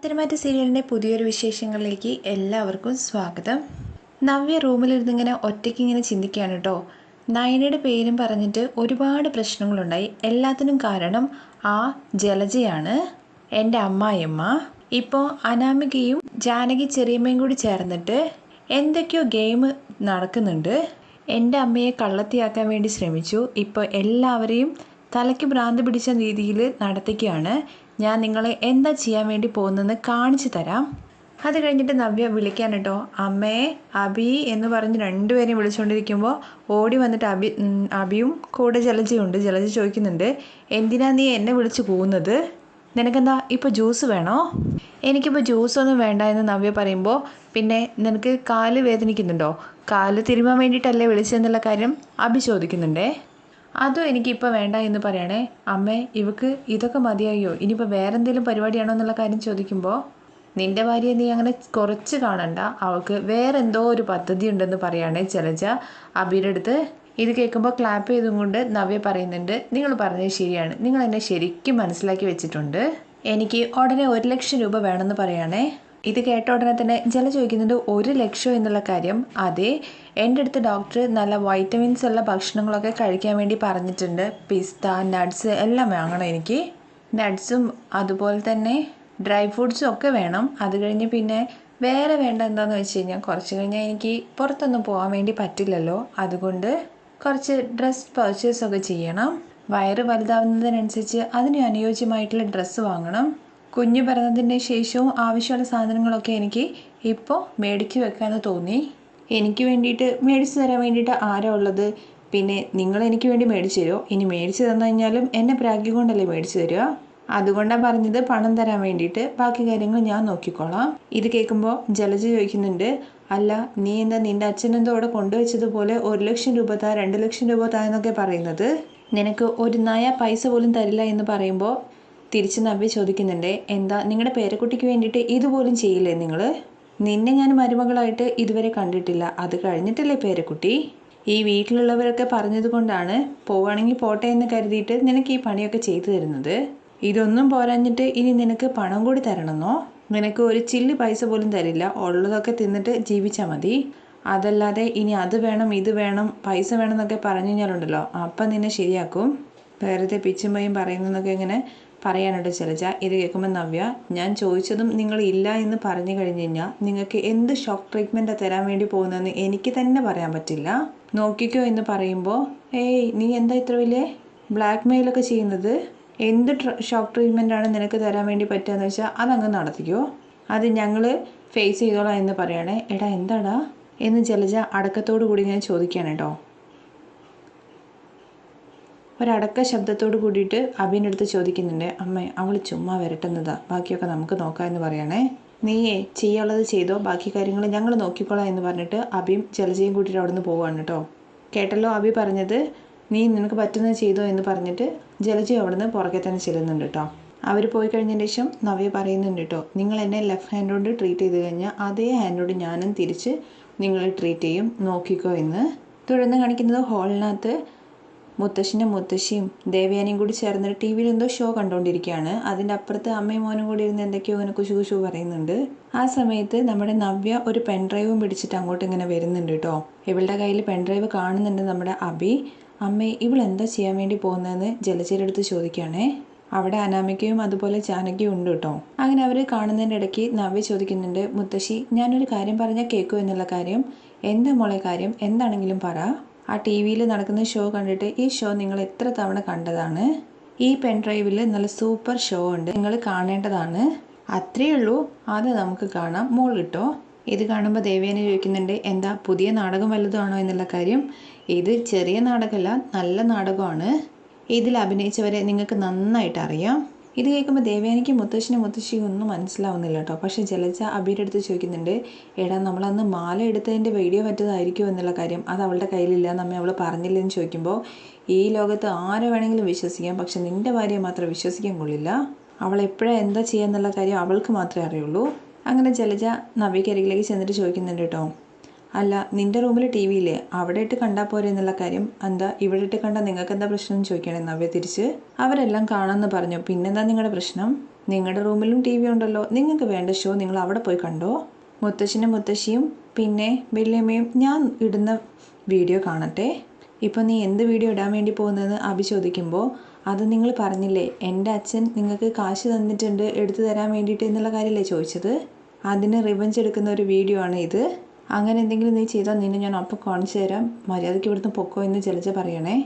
പത്തരമാറ്റ സീരിയലിന്റെ പുതിയൊരു വിശേഷങ്ങളിലേക്ക് എല്ലാവർക്കും സ്വാഗതം. നവ്യ റൂമിലിരുന്നിങ്ങനെ ഒറ്റയ്ക്ക് ഇങ്ങനെ ചിന്തിക്കുകയാണ് കേട്ടോ. നയനയുടെ പേരും പറഞ്ഞിട്ട് ഒരുപാട് പ്രശ്നങ്ങളുണ്ടായി. എല്ലാത്തിനും കാരണം ആ ജലജയാണ്. എന്റെ അമ്മായിയമ്മ. ഇപ്പോൾ അനാമികയും ജാനകി ചെറിയമ്മയും കൂടി ചേർന്നിട്ട് എന്തൊക്കെയോ ഗെയിം നടക്കുന്നുണ്ട്. എന്റെ അമ്മയെ കള്ളത്തിയാക്കാൻ വേണ്ടി ശ്രമിച്ചു. ഇപ്പോൾ എല്ലാവരെയും തലയ്ക്ക് ഭ്രാന്ത് പിടിച്ച രീതിയിൽ നടത്തിക്കുകയാണ്. ഞാൻ നിങ്ങളെ എന്താ ചെയ്യാൻ വേണ്ടി പോകുന്നതെന്ന് കാണിച്ചു തരാം. അത് കഴിഞ്ഞിട്ട് നവ്യ വിളിക്കാൻ കേട്ടോ. അമ്മേ അബി എന്ന് പറഞ്ഞ് രണ്ടുപേരെയും വിളിച്ചുകൊണ്ടിരിക്കുമ്പോൾ ഓടി വന്നിട്ട് അബി അബിയും കൂടെ ജലജയുണ്ട്. ജലജ ചോദിക്കുന്നുണ്ട് എന്തിനാ നീ എന്നെ വിളിച്ച് പോകുന്നത്? നിനക്കെന്താ ഇപ്പോൾ ജ്യൂസ് വേണോ? എനിക്കിപ്പോൾ ജ്യൂസൊന്നും വേണ്ട എന്ന് നവ്യ പറയുമ്പോൾ പിന്നെ നിനക്ക് കാൽ വേദനിക്കുന്നുണ്ടോ? കാൽ തിരുമാൻ വേണ്ടിയിട്ടല്ലേ വിളിച്ചതെന്നുള്ള കാര്യം അബി ചോദിക്കുന്നുണ്ടേ. അതും എനിക്കിപ്പോൾ വേണ്ട എന്ന് പറയണേ. അമ്മേ ഇവക്ക് ഇതൊക്കെ മതിയായോ? ഇനിയിപ്പോൾ വേറെ എന്തെങ്കിലും പരിപാടിയാണോ എന്നുള്ള കാര്യം ചോദിക്കുമ്പോൾ നിന്റെ ഭാര്യയെ നീ അങ്ങനെ കുറച്ച് കാണണ്ട. അവൾക്ക് വേറെ എന്തോ ഒരു പദ്ധതി ഉണ്ടെന്ന് പറയുകയാണെ ചിലജ അബിയുടെ അടുത്ത് ഇത് കേൾക്കുമ്പോൾ ക്ലാപ്പ് ചെയ്തും കൊണ്ട് നവ്യ പറയുന്നുണ്ട് നിങ്ങൾ പറഞ്ഞത് ശരിയാണ്. നിങ്ങൾ എന്നെ ശരിക്കും മനസ്സിലാക്കി വെച്ചിട്ടുണ്ട്. എനിക്ക് ഉടനെ ഒരു ലക്ഷം രൂപ വേണമെന്ന് പറയാണേ. ഇത് കേട്ട ഉടനെ തന്നെ ജല ചോദിക്കുന്നുണ്ട് ഒരു ലക്ഷം എന്നുള്ള കാര്യം. അതെ എന്റെ അടുത്ത് ഡോക്ടർ നല്ല വൈറ്റമിൻസ് ഉള്ള ഭക്ഷണങ്ങളൊക്കെ കഴിക്കാൻ വേണ്ടി പറഞ്ഞിട്ടുണ്ട്. പിസ്ത നട്ട്സ് എല്ലാം വാങ്ങണം എനിക്ക്. നട്ട്സും അതുപോലെ തന്നെ ഡ്രൈ ഫ്രൂട്ട്സും ഒക്കെ വേണം. അത് കഴിഞ്ഞ് പിന്നെ വേറെ വേണ്ട എന്താണെന്ന് വെച്ച് കഴിഞ്ഞാൽ കുറച്ച് കഴിഞ്ഞാൽ എനിക്ക് പുറത്തൊന്നും പോകാൻ വേണ്ടി പറ്റില്ലല്ലോ. അതുകൊണ്ട് കുറച്ച് ഡ്രസ്സ് പർച്ചേസ് ഒക്കെ ചെയ്യണം. വയറ് വലുതാവുന്നതിനനുസരിച്ച് അതിന് അനുയോജ്യമായിട്ടുള്ള ഡ്രസ്സ് വാങ്ങണം. കുഞ്ഞ് പിറന്നതിന്റെ ശേഷവും ആവശ്യമുള്ള സാധനങ്ങളൊക്കെ എനിക്ക് ഇപ്പോൾ മേടിച്ചു വെക്കാമെന്ന് തോന്നി. എനിക്ക് വേണ്ടിയിട്ട് മേടിച്ചു തരാൻ വേണ്ടിയിട്ട് ആരാ ഉള്ളത്? പിന്നെ നിങ്ങൾ എനിക്ക് വേണ്ടി മേടിച്ചു തരുമോ ഇനി മേടിച്ച് തന്നു കഴിഞ്ഞാലും എന്നെ പ്രാഗ്യം കൊണ്ടല്ലേ മേടിച്ച് തരിക അതുകൊണ്ടാണ് പറഞ്ഞത് പണം തരാൻ വേണ്ടിയിട്ട്. ബാക്കി കാര്യങ്ങൾ ഞാൻ നോക്കിക്കോളാം. ഇത് കേൾക്കുമ്പോൾ ജലജ ചോദിക്കുന്നുണ്ട് അല്ല നീ എന്താ നിന്റെ അച്ഛനെന്തോ അവിടെ കൊണ്ടുവച്ചതുപോലെ ഒരു ലക്ഷം രൂപ താ രണ്ട് ലക്ഷം രൂപ താ എന്നൊക്കെ പറയുന്നത്? നിനക്ക് ഒരു നായ പൈസ പോലും തരില്ല എന്ന് പറയുമ്പോൾ തിരിച്ച് നവ്യ ചോദിക്കുന്നുണ്ട് എന്താ നിങ്ങളുടെ പേരക്കുട്ടിക്ക് വേണ്ടിയിട്ട് ഇതുപോലും ചെയ്യില്ലേ നിങ്ങൾ നിന്നെ ഞാൻ മരുമകളായിട്ട് ഇതുവരെ കണ്ടിട്ടില്ല. അത് കഴിഞ്ഞിട്ടല്ലേ പേരക്കുട്ടി? ഈ വീട്ടിലുള്ളവരൊക്കെ പറഞ്ഞത് കൊണ്ടാണ് പോവുകയാണെങ്കിൽ പോട്ടെ എന്ന് കരുതിയിട്ട് നിനക്ക് ഈ പണിയൊക്കെ ചെയ്തു തരുന്നത്. ഇതൊന്നും പോരാഞ്ഞിട്ട് ഇനി നിനക്ക് പണം കൂടി തരണമെന്നോ നിനക്ക് ഒരു ചില്ല് പൈസ പോലും തരില്ല. ഉള്ളതൊക്കെ തിന്നിട്ട് ജീവിച്ചാൽ മതി. അതല്ലാതെ ഇനി അത് വേണം ഇത് വേണം പൈസ വേണം എന്നൊക്കെ പറഞ്ഞു കഴിഞ്ഞാലുണ്ടല്ലോ. അപ്പം നിന്നെ ശരിയാക്കും. വെറുതെ പിച്ചുമ്പയും പറയുന്നതൊക്കെ ഇങ്ങനെ പറയാനുണ്ട് ശൈലജ. ഇത് കേൾക്കുമ്പോൾ നവ്യ ഞാൻ ചോദിച്ചതും നിങ്ങൾ ഇല്ല എന്ന് പറഞ്ഞു കഴിഞ്ഞു കഴിഞ്ഞാൽ നിങ്ങൾക്ക് എന്ത് ഷോക്ക് ട്രീറ്റ്മെന്റാണ് തരാൻ വേണ്ടി പോകുന്നതെന്ന് എനിക്ക് തന്നെ പറയാൻ പറ്റില്ല. നോക്കിക്കോ എന്ന് പറയുമ്പോൾ ഏയ് നീ എന്താ ഇത്ര വലിയ ബ്ലാക്ക് മെയിലൊക്കെ ചെയ്യുന്നത്? എന്ത് ഷോക്ക് ട്രീറ്റ്മെന്റാണ് നിനക്ക് തരാൻ വേണ്ടി പറ്റുകയെന്ന് വെച്ചാൽ അതങ്ങ് നടത്തിക്കോ. അത് ഞങ്ങൾ ഫേസ് ചെയ്തോളാം എന്ന് പറയണേ. എടാ എന്താടാ? എന്ന് ജലജ അടക്കത്തോടു കൂടി ഞാൻ ചോദിക്കുകയാണ് കേട്ടോ. ഒരടക്ക ശബ്ദത്തോട് കൂടിയിട്ട് അബിന്റെ അടുത്ത് ചോദിക്കുന്നുണ്ട് അമ്മേ അവൾ ചുമ്മാ വരട്ടുന്നതാ ബാക്കിയൊക്കെ നമുക്ക് നോക്കാം എന്ന് പറയണേ. നീയേ ചെയ്യാനുള്ളത് ചെയ്തോ ബാക്കി കാര്യങ്ങൾ ഞങ്ങൾ നോക്കിക്കോളാം എന്ന് പറഞ്ഞിട്ട് അബിയും ജലജയും കൂട്ടിയിട്ട് അവിടെ നിന്ന് പോവാണ് കേട്ടോ. കേട്ടല്ലോ അബി പറഞ്ഞത് നീ നിനക്ക് പറ്റുന്നത് ചെയ്തോ എന്ന് പറഞ്ഞിട്ട് ജലജ അവിടെ നിന്ന് പുറകെ തന്നെ ചെല്ലുന്നുണ്ട് കേട്ടോ. അവർ പോയി കഴിഞ്ഞതിന് ശേഷം നവ്യ പറയുന്നുണ്ട് കേട്ടോ നിങ്ങൾ എന്നെ ലെഫ്റ്റ് ഹാൻഡോട് ട്രീറ്റ് ചെയ്ത് കഴിഞ്ഞാൽ അതേ ഹാൻഡോട് ഞാനും തിരിച്ച് നിങ്ങളെ ട്രീറ്റ് ചെയ്യും നോക്കിക്കോ എന്ന്. തുടർന്ന് കാണിക്കുന്നത് ഹാളിനകത്ത് മുത്തശ്ശിന്റെ മുത്തശ്ശിയും ദേവയാനിയും കൂടി ചേർന്നിട്ട് ടി വിയിൽ എന്തോ ഷോ കണ്ടുകൊണ്ടിരിക്കുകയാണ് അതിന്റെ അപ്പുറത്ത് അമ്മയും മോനും കൂടി ഇരുന്ന് എന്തൊക്കെയോ ഇങ്ങനെ കുശു കുശു പറയുന്നുണ്ട്. ആ സമയത്ത് നമ്മുടെ നവ്യ ഒരു പെൻഡ്രൈവും പിടിച്ചിട്ട് അങ്ങോട്ട് ഇങ്ങനെ വരുന്നുണ്ട് കേട്ടോ ഇവളുടെ കയ്യിൽ പെൻഡ്രൈവ് കാണുന്നുണ്ട് നമ്മുടെ അബി അമ്മേ ഇവൾ എന്താ ചെയ്യാൻ വേണ്ടി പോകുന്നതെന്ന് ജലജയുടെ ചോദിക്കുകയാണേ. അവിടെ അനാമികയും അതുപോലെ ജാനകിയും ഉണ്ട് കേട്ടോ അങ്ങനെ അവർ കാണുന്നതിന്റെ ഇടയ്ക്ക് നവ്യ ചോദിക്കുന്നുണ്ട് മുത്തശ്ശി ഞാനൊരു കാര്യം പറഞ്ഞാൽ കേൾക്കൂ എന്നുള്ള കാര്യം? എന്താ മോളെ കാര്യം? എന്താണെങ്കിലും പറ. ആ ടി വിയിൽ നടക്കുന്ന ഷോ കണ്ടിട്ട് ഈ ഷോ നിങ്ങൾ എത്ര തവണ കണ്ടതാണ്? ഈ പെൻ ഡ്രൈവിൽ നല്ല സൂപ്പർ ഷോ ഉണ്ട്. നിങ്ങൾ കാണേണ്ടതാണ്. അത്രയേ ഉള്ളൂ. അത് നമുക്ക് കാണാം. മോൾ കിട്ടോ? ഇത് കാണുമ്പോൾ ദേവേനെ ചോദിക്കുന്നുണ്ട് എന്താ പുതിയ നാടകം വല്ലതുമാണോ എന്നുള്ള കാര്യം? ഇത് ചെറിയ നാടകമല്ല നല്ല നാടകമാണ്. ഇതിൽ അഭിനയിച്ചവരെ നിങ്ങൾക്ക് നന്നായിട്ട് അറിയാം. ഇത് കേൾക്കുമ്പോൾ ദേവയാനിക്ക് മുത്തശ്ശനും മുത്തശ്ശിയും ഒന്നും മനസ്സിലാവുന്നില്ല കേട്ടോ. പക്ഷേ ജലജ അബിയുടെ അടുത്ത് ചോദിക്കുന്നുണ്ട് എടാ നമ്മളന്ന് മാല എടുത്തതിന്റെ വീഡിയോ പറ്റതായിരിക്കുമോ എന്നുള്ള കാര്യം. അത് അവളുടെ കയ്യിലില്ല നമ്മെ അവൾ പറഞ്ഞില്ലെന്ന് ചോദിക്കുമ്പോൾ ഈ ലോകത്ത് ആരെ വേണമെങ്കിലും വിശ്വസിക്കാം. പക്ഷെ നിന്റെ ഭാര്യയെ മാത്രം വിശ്വസിക്കാൻ കൊള്ളില്ല. അവൾ എപ്പോഴാണ് എന്താ ചെയ്യുക എന്നുള്ള കാര്യം അവൾക്ക് മാത്രമേ അറിയുള്ളൂ. അങ്ങനെ ജലജ നവിക്കരികിലേക്ക് ചെന്നിട്ട് ചോദിക്കുന്നുണ്ട് കേട്ടോ അല്ല നിന്റെ റൂമിൽ ടി വി ഇല്ലേ അവിടെ ഇട്ട് കണ്ടാൽ പോരെ എന്നുള്ള കാര്യം എന്താ ഇവിടെ ഇട്ട് കണ്ടാൽ നിങ്ങൾക്ക് എന്താ പ്രശ്നം ചോദിക്കണേ നവ്യ തിരിച്ച്. അവരെല്ലാം കാണാമെന്ന് പറഞ്ഞു. പിന്നെന്താ നിങ്ങളുടെ പ്രശ്നം? നിങ്ങളുടെ റൂമിലും ടി വി ഉണ്ടല്ലോ. നിങ്ങൾക്ക് വേണ്ട ഷോ നിങ്ങൾ അവിടെ പോയി കണ്ടോ? മുത്തശ്ശനും മുത്തശ്ശിയും പിന്നെ വല്യമ്മയും ഞാൻ ഇടുന്ന വീഡിയോ കാണട്ടെ? ഇപ്പോൾ നീ എന്ത് വീഡിയോ ഇടാൻ വേണ്ടി പോകുന്നതെന്ന് അഭി ചോദിക്കുമ്പോൾ അത് നിങ്ങൾ പറഞ്ഞില്ലേ എന്റെ അച്ഛൻ നിങ്ങൾക്ക് കാശ് തന്നിട്ടുണ്ട് എടുത്തു തരാൻ വേണ്ടിയിട്ട് എന്നുള്ള കാര്യമല്ലേ ചോദിച്ചത്? അതിന് റിവഞ്ച് എടുക്കുന്ന ഒരു വീഡിയോ ആണ് ഇത്. അങ്ങനെ എന്തെങ്കിലും നീ ചെയ്താൽ നിന്നെ ഞാൻ അപ്പം കാണിച്ചു തരാം. മര്യാദയ്ക്ക് ഇവിടുന്ന് പൊക്കോ എന്ന് ജലജ പറയണേ.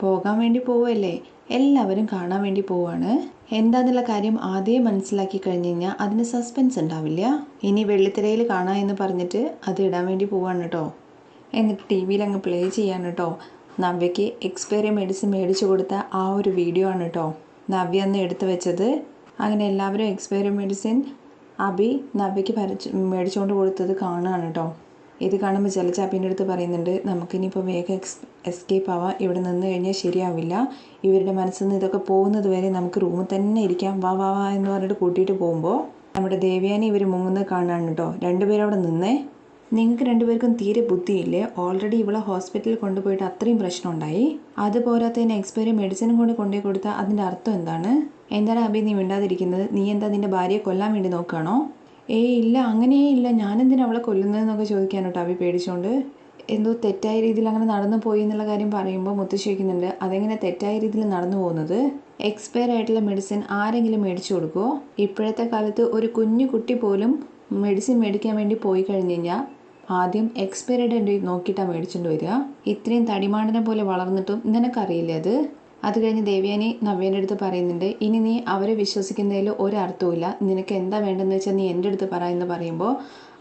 പോകാൻ വേണ്ടി പോവുമല്ലേ എല്ലാവരും കാണാൻ വേണ്ടി പോവാണ്. എന്താന്നുള്ള കാര്യം ആദ്യം മനസ്സിലാക്കി കഴിഞ്ഞ് കഴിഞ്ഞാൽ അതിന് സസ്പെൻസ് ഉണ്ടാവില്ല. ഇനി വെള്ളിത്തിരയിൽ കാണാം എന്ന് പറഞ്ഞിട്ട് അത് ഇടാൻ വേണ്ടി പോവാണ് കേട്ടോ എന്നിട്ട് ടി വിയിൽ അങ്ങ് പ്ലേ ചെയ്യാണ് കേട്ടോ നവ്യയ്ക്ക് എക്സ്പയറി മെഡിസിൻ മേടിച്ചു കൊടുത്ത ആ ഒരു വീഡിയോ ആണ് കേട്ടോ നവ്യ അന്ന് എടുത്തു വെച്ചത്. അങ്ങനെ എല്ലാവരും എക്സ്പയറി മെഡിസിൻ അബി നവ്യയ്ക്ക് പരച്ച് മേടിച്ചുകൊണ്ട് കൊടുത്തത് കാണുകയാണ് കേട്ടോ ഇത് കാണുമ്പോൾ ജലചാപ്പിന്റെ അടുത്ത് പറയുന്നുണ്ട് നമുക്കിനിയിപ്പോൾ വേഗം എക്സ് എസ്കേപ്പ് ആവാം. ഇവിടെ നിന്ന് കഴിഞ്ഞാൽ ശരിയാവില്ല. ഇവരുടെ മനസ്സിൽ നിന്ന് ഇതൊക്കെ പോകുന്നത് വരെ നമുക്ക് റൂമിൽ തന്നെ ഇരിക്കാം. വാ വാ വാ എന്ന് പറഞ്ഞിട്ട് കൂട്ടിയിട്ട് പോകുമ്പോൾ നമ്മുടെ ദേവയാനി ഇവർ മുങ്ങുന്നത് കാണാണ് കേട്ടോ രണ്ടുപേരും അവിടെ നിന്നേ. നിങ്ങൾക്ക് രണ്ടുപേർക്കും തീരെ ബുദ്ധിയില്ലേ? ഓൾറെഡി ഇവളെ ഹോസ്പിറ്റലിൽ കൊണ്ടുപോയിട്ട് അത്രയും പ്രശ്നമുണ്ടായി ഉണ്ടായി. പോരാത്തതിന് എക്സ്പയറി മെഡിസിനും കൂടി കൊണ്ടുപോയി കൊടുത്താൽ അതിന്റെ അർത്ഥം എന്താണ്? എന്താണ് അഭി നീ മിണ്ടാതിരിക്കുന്നത്? നീ എന്താ നിന്റെ ഭാര്യയെ കൊല്ലാൻ വേണ്ടി നോക്കുകയാണോ? ഏയ് ഇല്ല അങ്ങനെയേ ഇല്ല. ഞാനെന്തിനാ അവളെ കൊല്ലുന്നതെന്നൊക്കെ ചോദിക്കാനോട്ടോ അഭി പേടിച്ചുകൊണ്ട് എന്തോ തെറ്റായ രീതിയിൽ അങ്ങനെ നടന്നു പോയി എന്നുള്ള കാര്യം പറയുമ്പോൾ മുത്തശ്ശി വയ്ക്കുന്നുണ്ട് അതെങ്ങനെ തെറ്റായ രീതിയിൽ നടന്നു പോകുന്നത്? എക്സ്പയർ ആയിട്ടുള്ള മെഡിസിൻ ആരെങ്കിലും മേടിച്ചു കൊടുക്കുമോ ഇപ്പോഴത്തെ കാലത്ത് ഒരു കുഞ്ഞു കുട്ടി പോലും മെഡിസിൻ മേടിക്കാൻ വേണ്ടി പോയി കഴിഞ്ഞ് കഴിഞ്ഞാൽ ആദ്യം എക്സ്പയറി ഡേറ്റ് നോക്കിയിട്ടാണ് മേടിച്ചുകൊണ്ട് വരിക. ഇത്രയും തടിമാടനെ പോലെ വളർന്നിട്ടും നിനക്കറിയില്ലേ അത്? അത് കഴിഞ്ഞ് ദേവയാനി നവ്യേന്റെ അടുത്ത് പറയുന്നുണ്ട് ഇനി നീ അവരെ വിശ്വസിക്കുന്നതിൽ ഒരർത്ഥവുമില്ല. നിനക്ക് എന്താ വേണ്ടതെന്ന് വെച്ചാൽ നീ എന്റെ അടുത്ത് പറ എന്ന് പറയുമ്പോൾ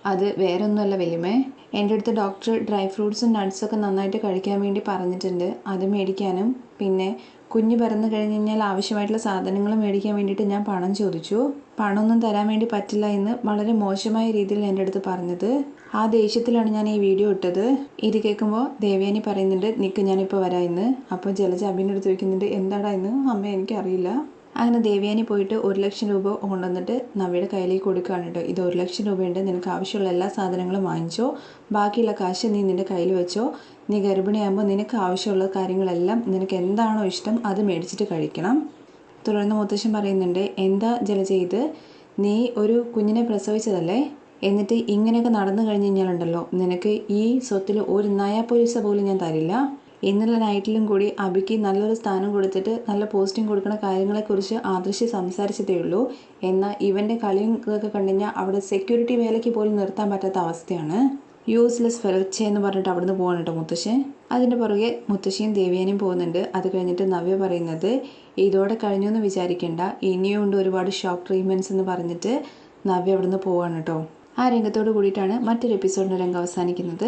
അത് വേറെ ഒന്നുമല്ല വലിയമേ എന്റെ അടുത്ത് ഡോക്ടർ ഡ്രൈ ഫ്രൂട്ട്സും നട്ട്സൊക്കെ നന്നായിട്ട് കഴിക്കാൻ വേണ്ടി പറഞ്ഞിട്ടുണ്ട്. അത് മേടിക്കാനും. പിന്നെ കുഞ്ഞ് പിറന്നു കഴിഞ്ഞ് കഴിഞ്ഞാൽ ആവശ്യമായിട്ടുള്ള സാധനങ്ങൾ മേടിക്കാൻ വേണ്ടിയിട്ട് ഞാൻ പണം ചോദിച്ചു. പണമൊന്നും തരാൻ വേണ്ടി പറ്റില്ല എന്ന് വളരെ മോശമായ രീതിയിൽ എന്റെ അടുത്ത് പറഞ്ഞത്. ആ ദേഷ്യത്തിലാണ് ഞാൻ ഈ വീഡിയോ ഇട്ടത്. ഇത് കേൾക്കുമ്പോൾ ദേവയാനി പറയുന്നുണ്ട് നിൽക്ക് ഞാനിപ്പോൾ വരാം ഇന്ന്. അപ്പോൾ ജലജ അഭിന്റെ അടുത്ത് ചോദിക്കുന്നുണ്ട് എന്താടാ ഇന്ന്? അമ്മ എനിക്കറിയില്ല. അങ്ങനെ ദേവയാനി പോയിട്ട് ഒരു ലക്ഷം രൂപ കൊണ്ടുവന്നിട്ട് നവ്യയുടെ കയ്യിലേക്ക് കൊടുക്കുകയാണ് കേട്ടോ. ഇത് ഒരു ലക്ഷം രൂപയുണ്ട് നിനക്ക് ആവശ്യമുള്ള എല്ലാ സാധനങ്ങളും വാങ്ങിച്ചോ. ബാക്കിയുള്ള കാശ് നീ നിന്റെ കയ്യിൽ വെച്ചോ. നീ ഗർഭിണിയാകുമ്പോൾ നിനക്ക് ആവശ്യമുള്ള കാര്യങ്ങളെല്ലാം നിനക്ക് എന്താണോ ഇഷ്ടം അത് മേടിച്ചിട്ട് കഴിക്കണം. തുടർന്ന് മുത്തശ്ശൻ പറയുന്നുണ്ട് എന്താ ജലജ ഇത്? നീ ഒരു കുഞ്ഞിനെ പ്രസവിച്ചതല്ലേ? എന്നിട്ട് ഇങ്ങനെയൊക്കെ നടന്നു കഴിഞ്ഞ് കഴിഞ്ഞാലുണ്ടല്ലോ നിനക്ക് ഈ സ്വത്തിൽ ഒരു നയ പൈസ പോലും ഞാൻ തരില്ല. ഇന്നലെ നൈറ്റിലും കൂടി അബിക്ക് നല്ലൊരു സ്ഥാനം കൊടുത്തിട്ട് നല്ല പോസ്റ്റിംഗ് കൊടുക്കുന്ന കാര്യങ്ങളെക്കുറിച്ച് ആദർശി സംസാരിച്ചതേ ഉള്ളൂ. എന്നാൽ ഇവന്റെ കളിയും ഇതൊക്കെ കണ്ടു കഴിഞ്ഞാൽ അവിടെ സെക്യൂരിറ്റി വേലയ്ക്ക് പോലും നിർത്താൻ പറ്റാത്ത അവസ്ഥയാണ്. യൂസ്ലെസ് ഫെലോച്ച എന്ന് പറഞ്ഞിട്ട് അവിടുന്ന് പോകണം കേട്ടോ മുത്തശ്ശൻ അതിന്റെ പുറകെ മുത്തശ്ശിയും ദേവിയാനും പോകുന്നുണ്ട്. അത് കഴിഞ്ഞിട്ട് നവ്യ പറയുന്നത് ഇതോടെ കഴിഞ്ഞു എന്ന് വിചാരിക്കേണ്ട. ഇനിയും ഉണ്ട് ഒരുപാട് ഷോക്ക് ട്രീറ്റ്മെന്റ്സ് എന്ന് പറഞ്ഞിട്ട് നവ്യ അവിടുന്ന് പോവാണ് കേട്ടോ ആ രംഗത്തോട് കൂടിയിട്ടാണ് മറ്റൊരു എപ്പിസോഡിന്റെ രംഗം അവസാനിക്കുന്നത്.